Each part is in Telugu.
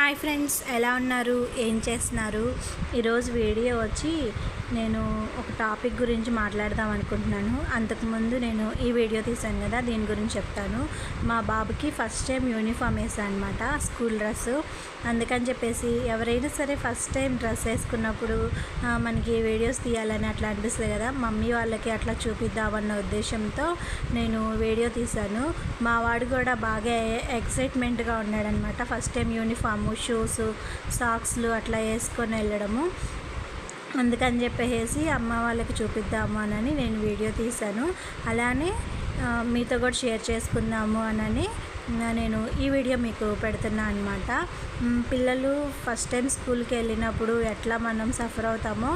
హాయ్ ఫ్రెండ్స్ ఎలా ఉన్నారు? ఏం చేస్తున్నారు? ఈరోజు వీడియో వచ్చి నేను ఒక టాపిక్ గురించి మాట్లాడదాం అనుకుంటున్నాను. అంతకుముందు నేను ఈ వీడియో తీశాను కదా దీని గురించి చెప్తాను. మా బాబుకి ఫస్ట్ టైం యూనిఫామ్ వేసాను అనమాట స్కూల్ డ్రెస్ అందుకని చెప్పేసి ఎవరైనా సరే ఫస్ట్ టైం డ్రెస్ వేసుకున్నప్పుడు మనకి వీడియోస్ తీయాలని అట్లా అనిపిస్తుంది కదా మమ్మీ వాళ్ళకి అట్లా చూపిద్దామన్న ఉద్దేశంతో నేను వీడియో తీశాను. మా వాడు కూడా బాగా ఎక్సైట్మెంట్గా ఉన్నాడనమాట ఫస్ట్ టైం యూనిఫాము షూస్ సాక్స్లు అట్లా వేసుకొని వెళ్ళడము. అందుకని చెప్పేసి అమ్మ వాళ్ళకి చూపిద్దాము అని నేను వీడియో తీశాను. అలానే మీతో కూడా షేర్ చేసుకుందాము అని నేను ఈ వీడియో మీకు పెడుతున్నా అనమాట పిల్లలు ఫస్ట్ టైం స్కూల్కి వెళ్ళినప్పుడు ఎట్లా మనం సఫర్ అవుతామో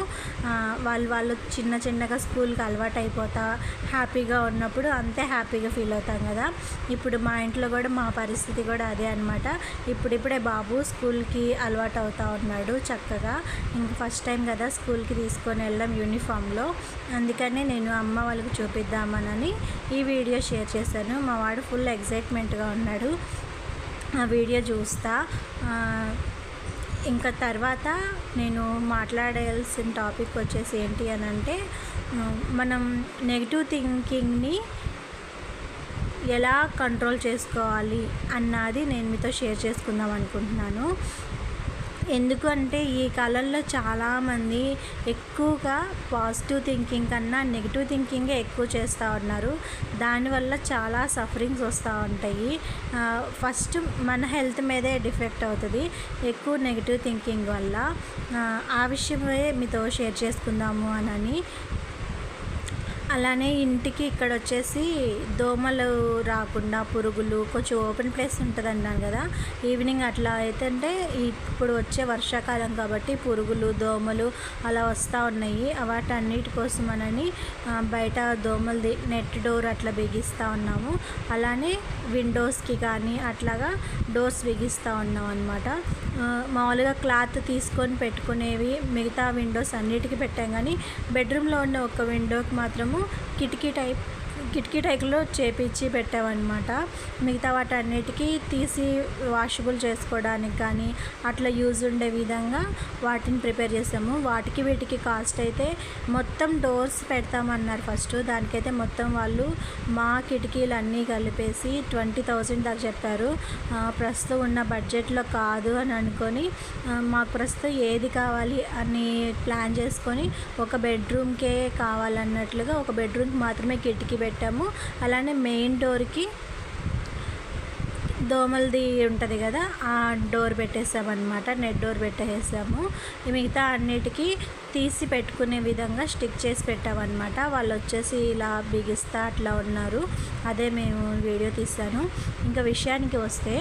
వాళ్ళు వాళ్ళు చిన్న చిన్నగా స్కూల్కి అలవాటు అయిపోతా హ్యాపీగా ఉన్నప్పుడు అంతే హ్యాపీగా ఫీల్ అవుతాం కదా. ఇప్పుడు మా ఇంట్లో కూడా మా పరిస్థితి కూడా అదే అనమాట ఇప్పుడిప్పుడే బాబు స్కూల్కి అలవాటు అవుతా ఉన్నాడు చక్కగా. ఇంక ఫస్ట్ టైం కదా స్కూల్కి తీసుకొని వెళ్ళడం యూనిఫామ్లో అందుకనే నేను అమ్మ వాళ్ళకి చూపిద్దామనని ఈ వీడియో షేర్ చేశాను. మా వాడు ఫుల్ ఎగ్జైట్మెంట్గా ఉన్నాడు ఆ వీడియో చూస్తా. ఇంకా తర్వాత నేను మాట్లాడాల్సిన టాపిక్ వచ్చేసి ఏంటి అని అంటే మనం నెగిటివ్ థింకింగ్ని ఎలా కంట్రోల్ చేసుకోవాలి అన్నది నేను మీతో షేర్ చేసుకుందాం అనుకుంటున్నాను. ఎందుకంటే ఈ కాలంలో చాలామంది ఎక్కువగా పాజిటివ్ థింకింగ్ కన్నా నెగిటివ్ థింకింగే ఎక్కువ చేస్తూ ఉన్నారు. దానివల్ల చాలా సఫరింగ్స్ వస్తూ ఉంటాయి. ఫస్ట్ మన హెల్త్ మీదే డిఫెక్ట్ అవుతుంది. ఎక్కువ నెగిటివ్ థింకింగ్ వల్ల ఆ విషయమే మీతో షేర్ చేసుకుందాము అని అలానే ఇంటికి ఇక్కడ వచ్చేసి దోమలు రాకుండా పురుగులు కొంచెం ఓపెన్ ప్లేస్ ఉంటుంది అన్నాను కదా. ఈవినింగ్ అట్లా అయితే అంటే ఇప్పుడు వచ్చే వర్షాకాలం కాబట్టి పురుగులు దోమలు అలా వస్తూ ఉన్నాయి. వాటన్నిటి కోసమనని ఆ, బయట దోమలది నెట్ డోర్ అట్లా బిగిస్తూ ఉన్నాము. అలానే విండోస్కి కానీ అట్లాగా డోర్స్ బిగిస్తూ ఉన్నాం అనమాట మామూలుగా క్లాత్ తీసుకొని పెట్టుకునేవి మిగతా విండోస్ అన్నిటికీ పెట్టాం కానీ బెడ్రూమ్లో ఉన్న ఒక విండోకి మాత్రము కిటికీ టైప్ కిటికీ టైప్లో చేపించి పెట్టామన్నమాట మిగతా వాటన్నిటికీ తీసి వాషబుల్ చేసుకోవడానికి కానీ అట్లా యూజ్ ఉండే విధంగా వాటిని ప్రిపేర్ చేసాము వాటికి వీటికి కాస్ట్ అయితే మొత్తం డోర్స్ పెడతామన్నారు ఫస్ట్. దానికైతే మొత్తం వాళ్ళు మా కిటికీలు అన్నీ కలిపేసి ట్వంటీ థౌజండ్ దాకా చెప్పారు. ప్రస్తుతం ఉన్న బడ్జెట్లో కాదు అని అనుకొని మాకు ప్రస్తుతం ఏది కావాలి అని ప్లాన్ చేసుకొని ఒక బెడ్రూమ్కే కావాలన్నట్లుగా ఒక బెడ్రూమ్కి మాత్రమే కిటికీ పెట్టాము. అలానే మెయిన్ డోర్కి దోమలది ఉంటుంది కదా ఆ డోర్ పెట్టేసామన్నమాట. నెట్ డోర్ పెట్టేసాము. మిగతా అన్నిటికీ తీసి పెట్టుకునే విధంగా స్టిక్ చేసి పెట్టామన్నమాట. వాళ్ళు వచ్చేసి ఇలా బిగిస్తా అట్లా ఉన్నారు. అదే మేము వీడియో తీసాను ఇంకా విషయానికి వస్తే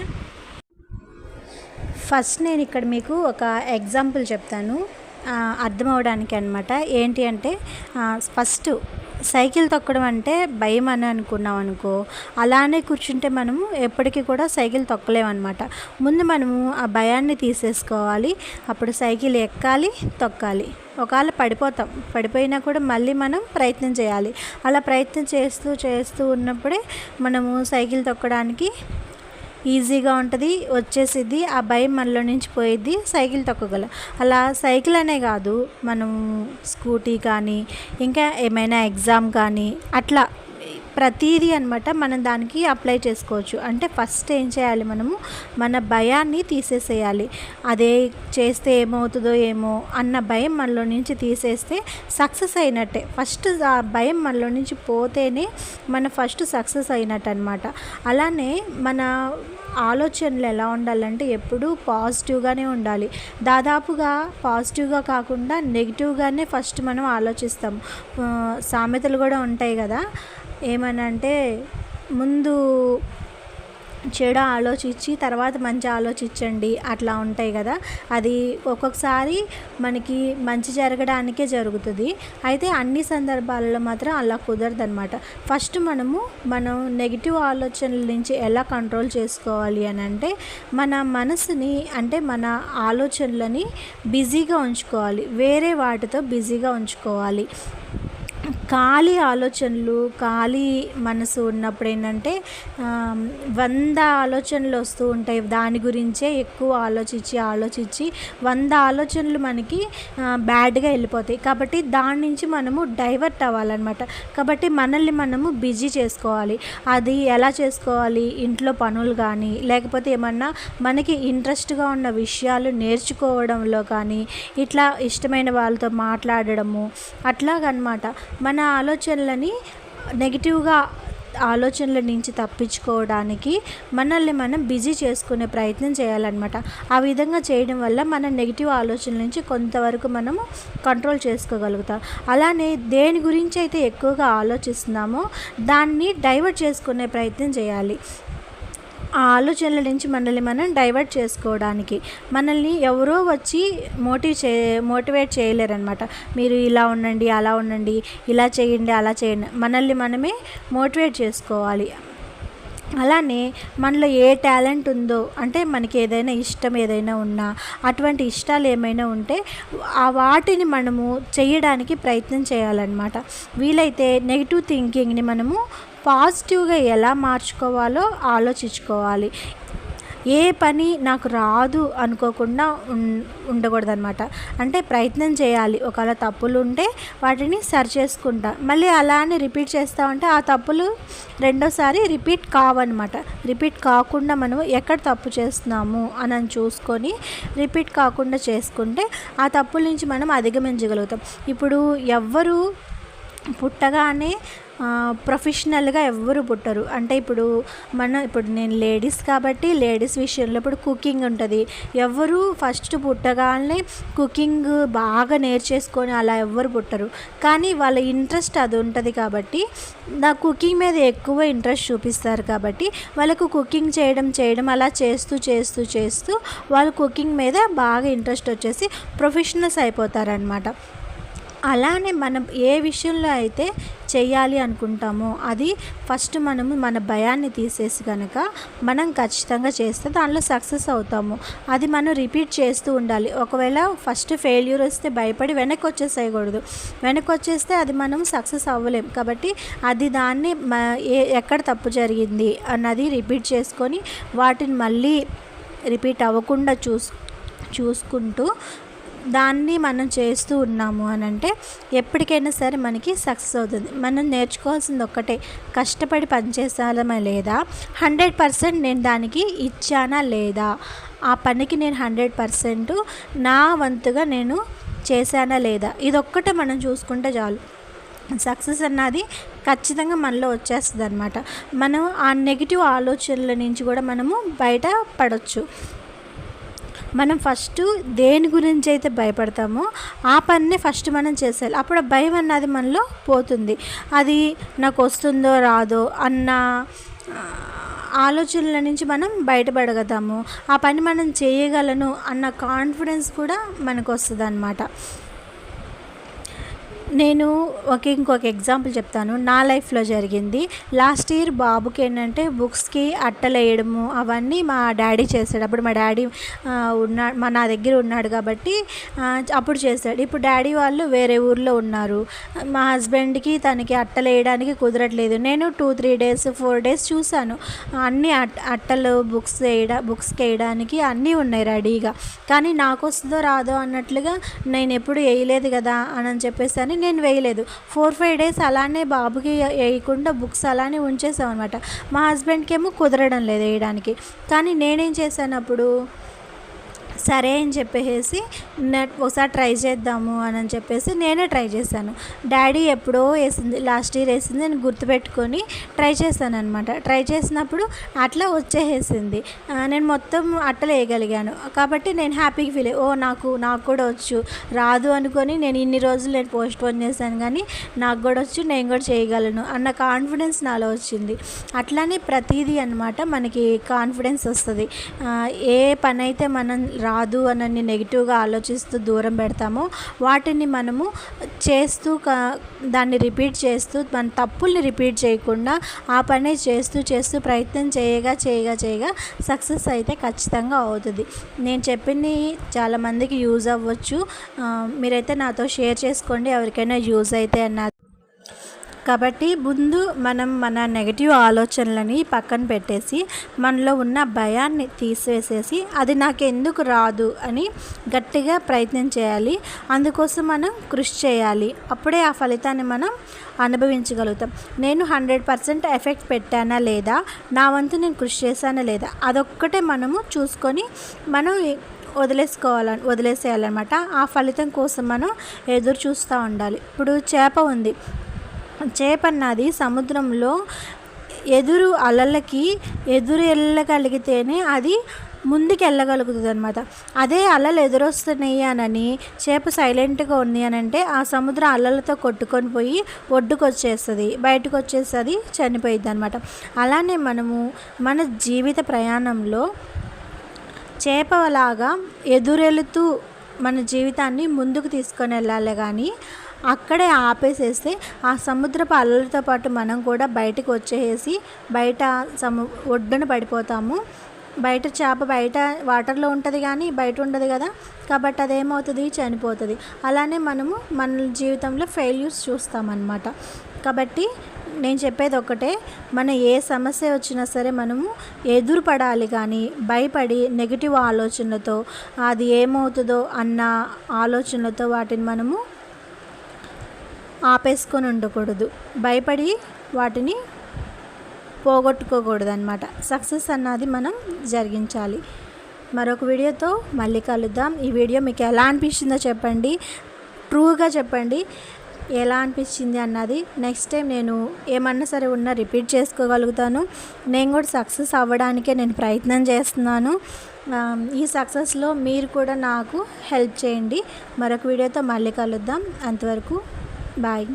ఫస్ట్ నేను ఇక్కడ మీకు ఒక ఎగ్జాంపుల్ చెప్తాను. ఆ, అర్థం అవడానికి అనమాట ఏంటి అంటే ఫస్ట్ సైకిల్ తొక్కడం అంటే భయం అని అనుకున్నాం అనుకో. అలానే కూర్చుంటే మనము ఎప్పటికీ కూడా సైకిల్ తొక్కలేమన్నమాట. ముందు మనము ఆ భయాన్ని తీసేసుకోవాలి. అప్పుడు సైకిల్ ఎక్కాలి తొక్కాలి. ఒకవేళ పడిపోతాం. పడిపోయినా కూడా మళ్ళీ మనం ప్రయత్నం చేయాలి. అలా ప్రయత్నం చేస్తూ చేస్తూ ఉన్నప్పుడే మనము సైకిల్ తొక్కడానికి ఈజీగా ఉంటుంది వచ్చేసిద్ది ఆ భయం మనలో నుంచి పోయిద్ది సైకిల్ తొక్కగలం. అలా సైకిల్ అనే కాదు మనం స్కూటీ కానీ ఇంకా ఏమైనా ఎగ్జామ్ కానీ అట్లా ప్రతీది అనమాట మనం దానికి అప్లై చేసుకోవచ్చు. అంటే ఫస్ట్ ఏం చేయాలి మనము? మన భయాన్ని తీసేసేయాలి. అదే చేస్తే ఏమవుతుందో ఏమో అన్న భయం మనలో నుంచి తీసేస్తే సక్సెస్ అయినట్టే. ఫస్ట్ ఆ భయం మనలో నుంచి పోతేనే మన ఫస్ట్ సక్సెస్ అయినట్టు అనమాట అలానే మన ఆలోచనలు ఎలా ఉండాలంటే ఎప్పుడూ పాజిటివ్గానే ఉండాలి. దాదాపుగా పాజిటివ్గా కాకుండా నెగిటివ్గానే ఫస్ట్ మనం ఆలోచిస్తాం. సామెతలు కూడా ఉంటాయి కదా? ఏమనంటే ముందు చెడు ఆలోచించి తర్వాత మంచి ఆలోచించండి. అట్లా ఉంటాయి కదా. అది ఒక్కొక్కసారి మనకి మంచి జరగడానికే జరుగుతుంది. అయితే అన్ని సందర్భాలలో మాత్రం అలా కుదరదు అనమాట ఫస్ట్ మనము మనం నెగిటివ్ ఆలోచనల నుంచి ఎలా కంట్రోల్ చేసుకోవాలి అని అంటే మన మనసుని అంటే మన ఆలోచనలని బిజీగా ఉంచుకోవాలి. వేరే వాటితో బిజీగా ఉంచుకోవాలి. ఖాళీ ఆలోచనలు ఖాళీ మనసు ఉన్నప్పుడు ఏంటంటే వంద ఆలోచనలు వస్తూ ఉంటాయి. దాని గురించే ఎక్కువ ఆలోచించి ఆలోచించి వంద ఆలోచనలు మనకి బ్యాడ్గా వెళ్ళిపోతాయి. కాబట్టి దాని నుంచి మనము డైవర్ట్ అవ్వాలన్నమాట. కాబట్టి మనల్ని మనము బిజీ చేసుకోవాలి. అది ఎలా చేసుకోవాలి? ఇంట్లో పనులు కానీ లేకపోతే ఏమన్నా మనకి ఇంట్రెస్ట్గా ఉన్న విషయాలు నేర్చుకోవడంలో కానీ ఇట్లా ఇష్టమైన వాళ్ళతో మాట్లాడడము అట్లాగనమాట మన ఆలోచనలని నెగిటివ్గా ఆలోచనల నుంచి తప్పించుకోవడానికి మనల్ని మనం బిజీ చేసుకునే ప్రయత్నం చేయాలన్నమాట. ఆ విధంగా చేయడం వల్ల మన నెగిటివ్ ఆలోచనల నుంచి కొంతవరకు మనము కంట్రోల్ చేసుకోగలుగుతాం. అలానే దేని గురించి అయితే ఎక్కువగా ఆలోచిస్తున్నామో దాన్ని డైవర్ట్ చేసుకునే ప్రయత్నం చేయాలి. ఆ ఆలోచనల నుంచి మనల్ని మనం డైవర్ట్ చేసుకోవడానికి. మనల్ని ఎవరో వచ్చి మోటివ్ చే మోటివేట్ చేయలేరనమాట మీరు ఇలా ఉండండి అలా ఉండండి ఇలా చేయండి అలా చేయండి. మనల్ని మనమే మోటివేట్ చేసుకోవాలి. అలానే మనలో ఏ టాలెంట్ ఉందో అంటే మనకి ఏదైనా ఇష్టం ఏదైనా ఉన్నా అటువంటి ఇష్టాలు ఏమైనా ఉంటే ఆ వాటిని మనము చేయడానికి ప్రయత్నం చేయాలన్నమాట. వీలైతే నెగిటివ్ థింకింగ్ని మనము పాజిటివ్గా ఎలా మార్చుకోవాలో ఆలోచించుకోవాలి. ఏ పని నాకు రాదు అనుకోకుండా ఉం ఉండకూడదనమాట అంటే ప్రయత్నం చేయాలి. ఒకవేళ తప్పులు ఉంటే వాటిని సరి చేసుకుంటా. మళ్ళీ అలానే రిపీట్ చేస్తా ఉంటే ఆ తప్పులు రెండోసారి రిపీట్ కావన్నమాట. రిపీట్ కాకుండా మనం ఎక్కడ తప్పు చేస్తున్నాము అని చూసుకొని రిపీట్ కాకుండా చేసుకుంటే ఆ తప్పుల నుంచి మనం అధిగమించగలుగుతాం. ఇప్పుడు ఎవ్వరు పుట్టగానే ప్రొఫెషనల్గా ఎవ్వరు పుట్టరు. అంటే ఇప్పుడు మన ఇప్పుడు నేను లేడీస్ కాబట్టి లేడీస్ విషయంలో ఇప్పుడు కుకింగ్ ఉంటుంది. ఎవరు ఫస్ట్ పుట్టగానే కుకింగ్ బాగా నేర్చేసుకొని అలా ఎవ్వరు పుట్టరు. కానీ వాళ్ళ ఇంట్రెస్ట్ అది ఉంటుంది కాబట్టి నా కుకింగ్ మీద ఎక్కువ ఇంట్రెస్ట్ చూపిస్తారు కాబట్టి వాళ్ళకు కుకింగ్ చేయడం చేయడం అలా చేస్తూ చేస్తూ చేస్తూ వాళ్ళు కుకింగ్ మీద బాగా ఇంట్రెస్ట్ వచ్చేసి ప్రొఫెషనల్స్ అయిపోతారనమాట అలానే మనం ఏ విషయంలో అయితే చేయాలి అనుకుంటామో అది ఫస్ట్ మనము మన భయాన్ని తీసేసి కనుక మనం ఖచ్చితంగా చేస్తే దానిలో సక్సెస్ అవుతాము. అది మనం రిపీట్ చేస్తూ ఉండాలి. ఒకవేళ ఫస్ట్ ఫెయిల్యూర్ వస్తే భయపడి వెనక్కి వచ్చేసేయకూడదు. వెనక్కి వచ్చేస్తే అది మనం సక్సెస్ అవ్వలేం. కాబట్టి అది దాన్ని మ ఏ ఎక్కడ తప్పు జరిగింది అన్నది రిపీట్ చేసుకొని వాటిని మళ్ళీ రిపీట్ అవ్వకుండా చూస్ చూసుకుంటూ దాన్ని మనం చేస్తూ ఉన్నాము అని అంటే ఎప్పటికైనా సరే మనకి సక్సెస్ అవుతుంది. మనం నేర్చుకోవాల్సింది ఒక్కటే కష్టపడి పనిచేసాలమే లేదా? హండ్రెడ్ పర్సెంట్ నేను దానికి ఇచ్చానా లేదా? ఆ పనికి నేను హండ్రెడ్ పర్సెంట్ నా వంతుగా నేను చేశానా లేదా? ఇదొక్కటే మనం చూసుకుంటే చాలు. సక్సెస్ అన్నది ఖచ్చితంగా మనలో వచ్చేస్తుంది అనమాట మనం ఆ నెగిటివ్ ఆలోచనల నుంచి కూడా మనము బయట పడవచ్చు మనం ఫస్ట్ దేని గురించి అయితే భయపడతామో ఆ పనిని ఫస్ట్ మనం చేసేయాలి. అప్పుడు భయం అన్నది మనలో పోతుంది. అది నాకు వస్తుందో రాదో అన్న ఆలోచనల నుంచి మనం బయటపడగతాము ఆ పని మనం చేయగలను అన్న కాన్ఫిడెన్స్ కూడా మనకు వస్తుంది నేను ఒక ఇంకొక ఎగ్జాంపుల్ చెప్తాను. నా లైఫ్లో జరిగింది. లాస్ట్ ఇయర్ బాబుకి ఏంటంటే బుక్స్కి అట్టలేయడము అవన్నీ మా డాడీ చేశాడు. అప్పుడు మా డాడీ ఉన్నా మా నా దగ్గర ఉన్నాడు కాబట్టి అప్పుడు చేశాడు. ఇప్పుడు డాడీ వాళ్ళు వేరే ఊర్లో ఉన్నారు. మా హస్బెండ్కి తనకి అట్టలు వేయడానికి కుదరట్లేదు. నేను two three days four days చూశాను. అన్ని అట్ అట్టలు బుక్స్ వేయడా బుక్స్కి వేయడానికి అన్నీ ఉన్నాయి రెడీగా. కానీ నాకు వస్తుందో రాదో అన్నట్లుగా నేను ఎప్పుడు వేయలేదు కదా అని చెప్పేసి అని నేను వేయలేదు. ఫోర్ ఫైవ్ డేస్ అలానే బాబుకి వేయకుండా బుక్స్ అలానే ఉంచేసాం అనమాట మా హస్బెండ్కి ఏమో కుదరడం లేదు వేయడానికి. కానీ నేనేం చేశాను అప్పుడు సరే అని చెప్పేసి ఒకసారి ట్రై చేద్దాము అని అని చెప్పేసి నేనే ట్రై చేశాను. డాడీ ఎప్పుడో వేసింది లాస్ట్ ఇయర్ వేసింది నేను గుర్తుపెట్టుకొని ట్రై చేశాను అనమాట ట్రై చేసినప్పుడు అట్లా వచ్చేసేసింది నేను మొత్తం అట్టలు వేయగలిగాను కాబట్టి నేను హ్యాపీగా ఫీల్ ఓ నాకు నాకు కూడా వచ్చు. రాదు అనుకొని నేను ఇన్ని రోజులు నేను పోస్ట్ పోన్ చేశాను కానీ నాకు కూడా వచ్చు నేను కూడా చేయగలను అన్న కాన్ఫిడెన్స్ నాలో వచ్చింది. అట్లానే ప్రతిదీ అనమాట మనకి కాన్ఫిడెన్స్ వస్తుంది. ఏ పని అయితే మనం రాదు అని నెగిటివ్గా ఆలోచిస్తూ దూరం పెడతామో వాటిని మనము చేస్తూ దాన్ని రిపీట్ చేస్తూ మన తప్పుల్ని రిపీట్ చేయకుండా ఆ పని చేస్తూ చేస్తూ ప్రయత్నం చేయగా చేయగా చేయగా సక్సెస్ అయితే ఖచ్చితంగా అవుతుంది. నేను చెప్పింది చాలామందికి యూజ్ అవ్వచ్చు. మీరైతే నాతో షేర్ చేసుకోండి ఎవరికైనా యూజ్ అయితే అన్నది కాబట్టి ముందు మనం మన నెగటివ్ ఆలోచనలని పక్కన పెట్టేసి మనలో ఉన్న భయాన్ని తీసివేసేసి అది నాకు ఎందుకు రాదు అని గట్టిగా ప్రయత్నం చేయాలి. అందుకోసం మనం కృషి చేయాలి. అప్పుడే ఆ ఫలితాన్ని మనం అనుభవించగలుగుతాం. నేను హండ్రెడ్ పర్సెంట్ ఎఫెక్ట్ పెట్టానా లేదా? నా వంతు నేను కృషి చేశానా లేదా? అదొక్కటే మనము చూసుకొని మనం వదిలేసుకోవాలని వదిలేసేయాలన్నమాట. ఆ ఫలితం కోసం మనం ఎదురు చూస్తూ ఉండాలి. ఇప్పుడు చేప ఉంది. చేప అన్నది సముద్రంలో ఎదురు అలలకి ఎదురు వెళ్ళగలిగితేనే అది ముందుకు వెళ్ళగలుగుతుంది అనమాట అదే అలలు ఎదురొస్తున్నాయి అనని చేప సైలెంట్గా ఉంది అని అంటే ఆ సముద్రం అలలతో కొట్టుకొని పోయి ఒడ్డుకు వచ్చేస్తుంది బయటకు వచ్చేస్తుంది చనిపోయిద్ది అనమాట అలానే మనము మన జీవిత ప్రయాణంలో చేపలాగా ఎదురెళుతూ మన జీవితాన్ని ముందుకు తీసుకొని వెళ్ళాలి కానీ అక్కడే ఆపేసేస్తే ఆ సముద్రపు అలలతో పాటు మనం కూడా బయటకు వచ్చేసి బయట సము ఒడ్డున పడిపోతాము. బయట చేప బయట వాటర్లో ఉంటుంది కానీ బయట ఉండదు కదా. కాబట్టి అదేమవుతుంది? చనిపోతుంది. అలానే మనము మన జీవితంలో ఫెయిల్యూర్స్ చూస్తామన్నమాట. కాబట్టి నేను చెప్పేది ఒకటే మన ఏ సమస్య వచ్చినా సరే మనము ఎదురుపడాలి కానీ భయపడి నెగిటివ్ ఆలోచనలతో అది ఏమవుతుందో అన్న ఆలోచనలతో వాటిని మనము ఆపేసుకొని ఉండకూడదు. భయపడి వాటిని పోగొట్టుకోకూడదు అనమాట సక్సెస్ అన్నది మనం జరిగించాలి. మరొక వీడియోతో మళ్ళీ కలుద్దాం. ఈ వీడియో మీకు ఎలా అనిపించిందో చెప్పండి. ట్రూగా చెప్పండి. ఎలా అనిపించింది అన్నది నెక్స్ట్ టైం నేను ఏమన్నా సరే ఉన్నా రిపీట్ చేసుకోగలుగుతాను. నేను కూడా సక్సెస్ అవ్వడానికే నేను ప్రయత్నం చేస్తున్నాను. ఈ సక్సెస్లో మీరు కూడా నాకు హెల్ప్ చేయండి. మరొక వీడియోతో మళ్ళీ కలుద్దాం. అంతవరకు Bye.